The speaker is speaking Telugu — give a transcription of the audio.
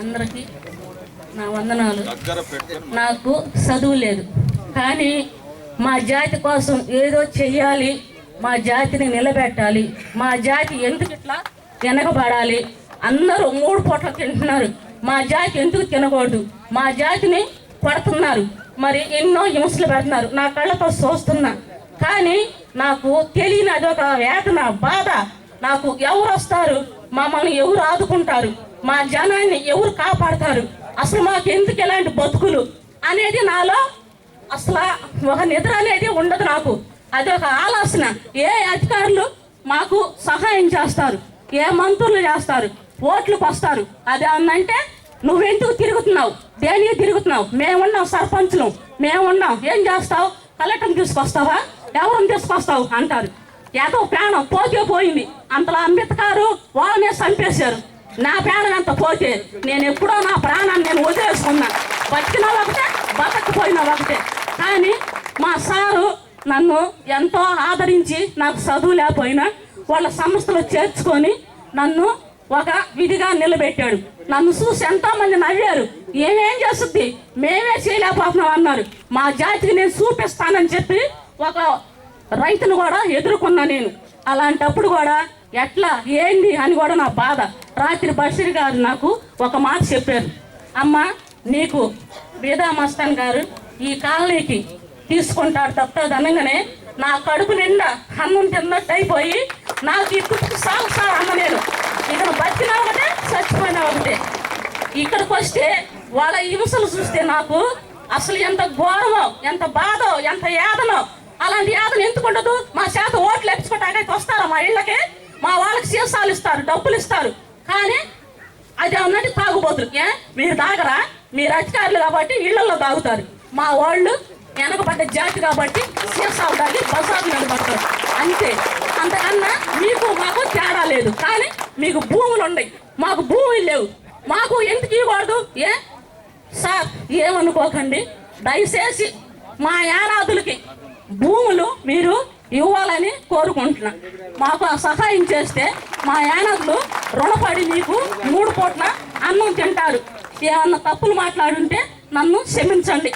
అందరికీ నా వందనాలు. నాకు చదువు లేదు. కానీ మా జాతి కోసం ఏదో చెయ్యాలి మా జాతిని నిలబెట్టాలి మా జాతి ఎందుకు ఇట్లా వెనకబడాలి అందరూ మూడు పూట్ల తింటున్నారు. మా జాతి ఎందుకు తినకూడదు? మా జాతిని కొడుతున్నారు మరి ఎన్నో హింసలు పెడుతున్నారు. నా కళ్ళతో చూస్తున్నా. కానీ నాకు తెలియని అదొక వేదన బాధ. నాకు ఎవరు వస్తారు? మమ్మల్ని ఎవరు ఆదుకుంటారు? మా జనాన్ని ఎవరు కాపాడతారు? అసలు మాకు ఎందుకు ఇలాంటి బతుకులు అనేది నాలో అసలు ఒక నిద్ర అనేది ఉండదు నాకు. అది ఒక ఆలోచన. ఏ అధికారులు మాకు సహాయం చేస్తారు? ఏ మంత్రులు చేస్తారు? ఓట్లకు వస్తారు అది అన్నంటే నువ్వెందుకు తిరుగుతున్నావు? దేనికి తిరుగుతున్నావు? మేమున్నాం సర్పంచులు. మేమున్నాం. ఏం చేస్తావు? కలెక్టర్ని తీసుకొస్తావా? ఎవరిని తీసుకొస్తావు? అంటారు. ఏదో ప్రాణం పోతే పోయింది. అంతలా అంబేద్కర్ వాళ్ళనే చంపేశారు. నా ప్రాణం ఎంత పోతే నేను ఎప్పుడో నా ప్రాణాన్ని నేను వదిలేసుకున్నాను బతికిన ఒకటే బతకపోయినా ఒకటే. కానీ మా సారు నన్ను ఎంతో ఆదరించి నాకు చదువు లేకపోయినా వాళ్ళ సంస్థలో చేర్చుకొని నన్ను ఒక విధిగా నిలబెట్టాడు. నన్ను చూసి ఎంతోమంది నవ్వారు. ఏమేం చేస్తుంది మేమే చేయలేకపోతున్నాం అన్నారు. మా జాతికి నేను చూపిస్తానని చెప్పి ఒక రైతును కూడా ఎదుర్కొన్నా నేను. అలాంటప్పుడు కూడా ఎట్లా ఏంది అని కూడా నా బాధ. రాత్రి బషీర్ గారు నాకు ఒక మాట చెప్పారు. అమ్మ నీకు బీదా మస్తాన్ గారు ఈ కాలనీకి తీసుకుంటాడు తప్పదు అనగానే నా కడుపు నిండా అన్నం తిన్నట్టు అయిపోయి నాకు ఇప్పుడు సాగు సాగు అమ్మ నేను ఇతను బతికినా ఒకటే చచ్చిపోయినా ఒకటే. ఇక్కడికి వస్తే వాళ్ళ హింసలు చూస్తే నాకు అసలు ఎంత ఘోరమో ఎంత బాధో ఎంత యాదనో అలాంటి యాదన ఎందుకు ఉండదు? మా చేత ఓట్లు ఎప్పుకోవటానికి వస్తారా మా ఇళ్ళకి? మా వాళ్ళకి సీసాలు ఇస్తారు డబ్బులు ఇస్తారు. కానీ అది అన్నట్టు తాగుబోతులు. ఏ? మీరు తాగరా? మీరు అధికారులు కాబట్టి ఇళ్ళలో తాగుతారు. మా వాళ్ళు వెనకబడ్డ జాతి కాబట్టి సీసాలు తాగి బసాలు నిలబడతారు. అంతే. అంతకన్నా మీకు మాకు తేడా లేదు. కానీ మీకు భూములు ఉన్నాయి. మాకు భూములు లేవు. మాకు ఎందుకు ఇవ్వకూడదు? ఏ? సార్ ఏమనుకోకండి. దయచేసి మా యానాదులకి భూములు మీరు ఇవ్వాలని కోరుకుంటున్నా. మాకు సహాయం చేస్తే మా యానదులు రుణపడి మీకు మూడు పూట్ల అన్నం తింటారు. ఏమన్నా తప్పులు మాట్లాడుంటే నన్ను క్షమించండి.